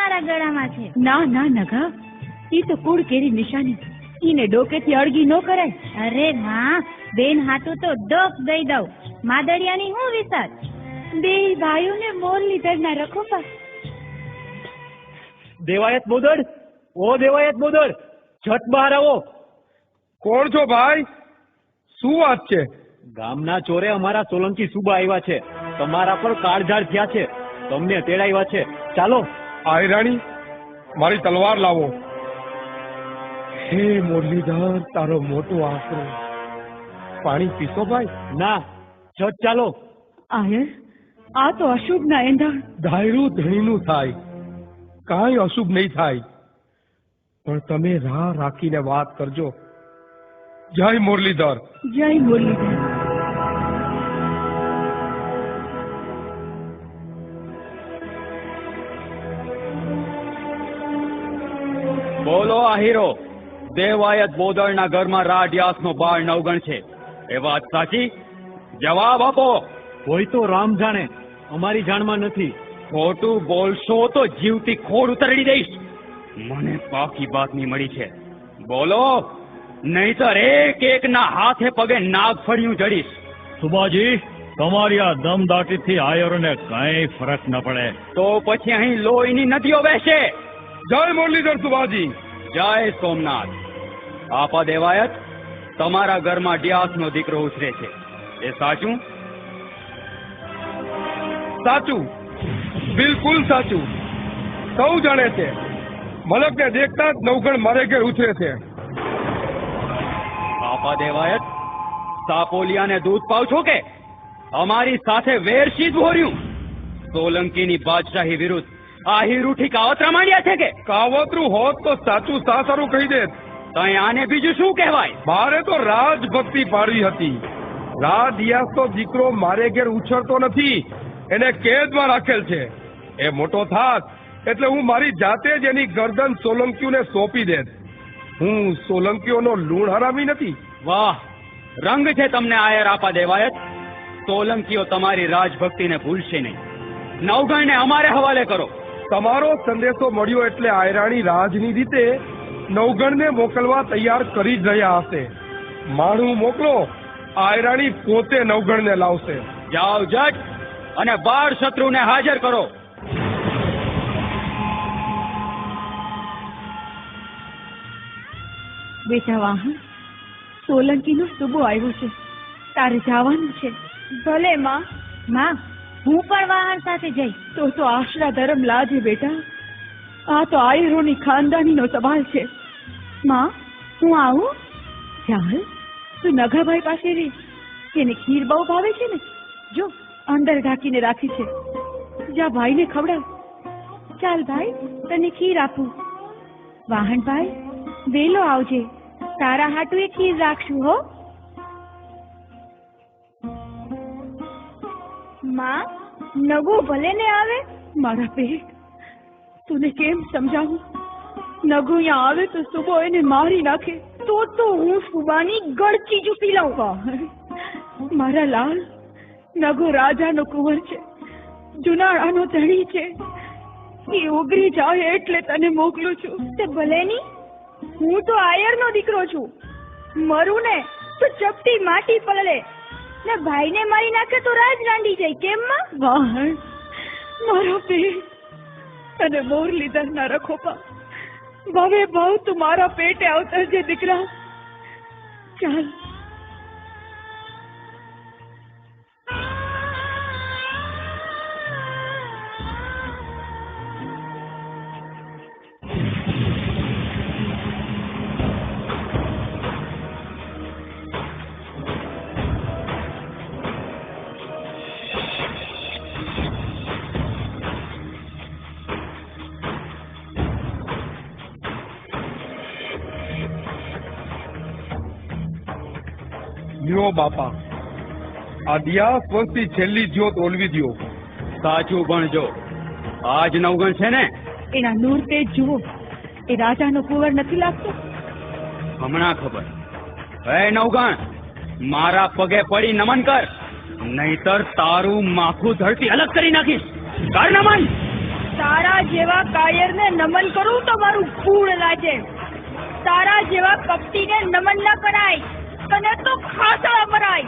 મારા ગળામાં છે. ના ના નગા ઈ તો કુળ કેરી નિશાની. ઈને ડોકેથી અળગી ન કરાય. અરે માં બેન હાટું તો ડોક દઈ દઉં. માદળિયાની હું વિસાત બે ભાઈઓને મોરલીધરના રખો પા દેવાયત બોદડ ઓ દેવાયત બોદડ છટ બહાર આવો. કોણ છો ભાઈ? શું વાત છે? ગામના ચોરે અમારા સોલંકી સુબા આવ્યા છે. તમારા પર કાળઝાળ થયા છે. તમને તેડાવ્યા છે. ચાલો આયરાણી મારી તલવાર લાવો. હે મુરલીધર તારો મોટો આશરો. પાણી પીશો ભાઈ? ના છત ચાલો. આયર આ તો અશુભ ના એંધાણ. ધાયરું ધણીનું થાય. કાંઈ અશુભ નહીં થાય. પણ તમે રાહ રાખીને વાત કરજો. જય મુરલીધર. જય મુરલીધર. બોલો દેવાયત બોદળના ઘરમાં રાડિયાસનો બાળ નવગણ છે. એ વાત સાચી? જવાબ આપો. હોય તો રામ જાણે અમારી જાણમાં નથી. ખોટું બોલશો તો જીવતી ખોડ ઉતરડી દઈશ. મને પાકી બાતમી મળી છે. બોલો નહીતર એક એક ના હાથે પગે નાગ ફળિયું જડીશ. સુબાજી તમારી આ દમદાટીથી આયરોને કઈ ફરક ન પડે. તો પછી અહીં લોહીની નદીઓ વહેશે. જય મુરલીધર સુભાજી જય સોમનાથ. આપા દેવાયત તમારા ઘરમાં ડિયાસનો દીકરો ઉછરે છે. એ સાચું? સાચું. બિલકુલ સાચું. સૌ જાણે છે. મલકને દેખતા જ નવગણ મારે ઘેર ઉછરે છે. આપા દેવાયત, સાપોલિયાને દૂધ પાવ છો કે? અમારી સાથે વેરશી ભોર્યું સોલંકીની બાદશાહી વિરુદ્ધ ઉઠી કાવતરા માંડ્યા છે કે? કાવતરું હોત તો સાચું સાસરું કહી દેત. તઈ આને બીજું શું કહેવાય? મારે તો રાજભક્તિ પાડવી હતી. રાજ તો દીકરો મારે ઘેર ઉછળતો નથી. એને કેદમાં રાખેલ છે. એ મોટો થાત એટલે હું મારી જાતે જ એની ગરદન સોલંકીઓને સોંપી દેત. હું સોલંકીઓનો લૂણ હરામી નથી. વાહ રંગ છે તમને આયર આપા દેવાયત. સોલંકીઓ તમારી રાજભક્તિને ભૂલશે નહીં. નવગણને અમારે હવાલે કરો. તમારો સંદેશો મળ્યો એટલે આયરાણી રાજની રીતે નવગણને મોકલવા તૈયાર કરી જ રહ્યા હશે. માણું મોકલો આયરાણી પોતે નવગણને લાવશે. જાઓ જટ અને બાળ શત્રુને હાજર કરો. બેટા વાહન સોલંકીનો સુબો આવ્યો છે. તારે જવાનું છે. ભલે માં માં. હું પણ વાહન સાથે જઈશ. તો તો આશરા ધર્મ લાજે બેટા. આ તો આયરોની ખાનદાનીનો સવાલ છે. માં હું આવું? ચાલ. તું નગાભાઈ પાસે રહી. તેને ખીર બહુ ભાવે છે ને? જો અંદર ઢાંકીને રાખી છે. જા ભાઈને ખવડાવ. ચાલ ભાઈ તને ખીર આપું. વાહણભાઈ વેલો આવજે. તારા હાટુએ એ ખીર રાખશું હો. માં નગુ ભલે ને આવે? મારા પેટ તને કેમ સમજાવું? નગો અહીંયા આવે તો સુબો એને મારી નાખે. તો તો હું સુબાની ગળચી ચૂકી લઉં. મારા લાલ નગો રાજાનો કુંવર છે. જુનાળાનો ધણી છે. એ ઉગરી જાય એટલે તને મોકલું છું. તે ભલે ની હું તો આયરનો દીકરો છું. મરું ને તો ચપટી માટી પલળે. ને ભાઈને મારી નાખે તો રાજ રાંડી જાય, કેમ માં? વાહણ, મારો પેટ અને મોરલીધર રખો રખોપા ભવે ભાવ તું મારા પેટે જે દીકરા. ચાલ. લ્યો બાપા. આ વંશની છેલ્લી જ્યોત ઓલવી દો સાચું ભણજો આજ નવગણ છે ને? એના નૂર તે જુઓ. એ રાજાનો કુંવર નથી લાગતો? હમણાં ખબર. હે નવગણ મારા પગે પડી નમન કર. નહીતર તારું માથું ધરતી અલગ કરી નાખીશ. કર નમન. તારા જેવા કાયરને નમન કરું તો મારું કુળ લાગે. તારા જેવા કપટીને નમન ન કરાય. તને તો ખાસા મરાય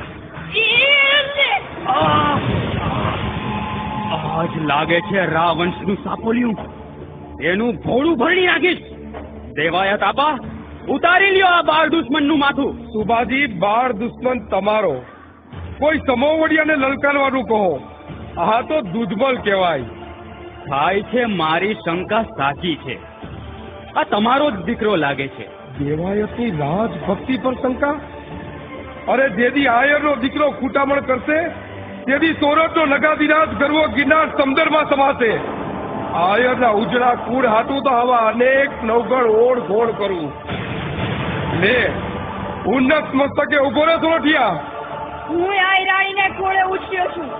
આજ લાગે છે રાવંશનું સાપોલિયું. એનું ભોળું ભરણી નાખીશ. દેવાયત તાપા ઉતારી લ્યો આ બાળ દુશ્મનનું માથું. સુભાજી બાળ દુશ્મન તમારો. કોઈ સમોવડિયાને લલકારવાનું કહો. આ તો દૂધબલ કહેવાય. થાય છે મારી શંકા સાચી છે. આ તમારો જ દીકરો લાગે છે. દેવાયતની રાજ ભક્તિ પર શંકા? અરે જેદી આયરનો દીકરો ખૂટામણ કરશે તેથી સોરઠનો નગાદિરાજ ગરવો ગિરનાર સમદરમાં સમાશે. આયરના ઉજળા કુળ હાટું તો આવા અનેક નવગણ ઓળ ઘોળ કરું. લે ઉન્નત મસ્તકે ઊભો રહે સોરઠિયા. હું આ રાણીને કોળે ઉછ્યો છું.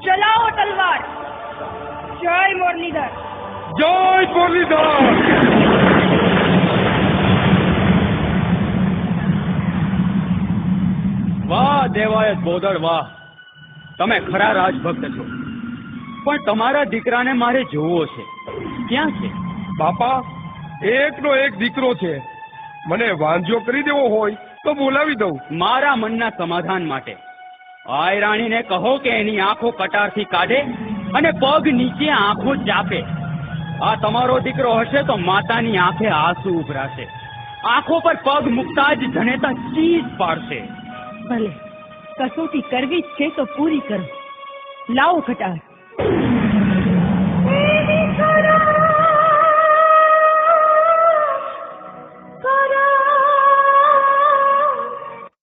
ચલાવો તલવાર. જય મુરલીધર. જય મુરલીધર. વાહ બોદળ વાહ. તમે ખરા રાજભક્ત છો. પણ તમારા દીકરાને મારે જોવો છે. ક્યાં છે? બાપા એકનો એક દીકરો છે. મને વાંજો કરી દેવો હોય તો બોલાવી દઉં. મારા મનના સમાધાન માટે. આય રાણીને કહો કે એની આંખો કટારથી કાઢે અને પગ નીચે આંખો ચાપે. આ તમારો દીકરો હશે તો માતાની આંખે આંસુ ઉભરાશે. આંખો પર પગ મૂકતા જ જનેતા ચીજ પાડશે. ભલે. કસોટી કરવી છે તો પૂરી કરો. લાવો ખટાર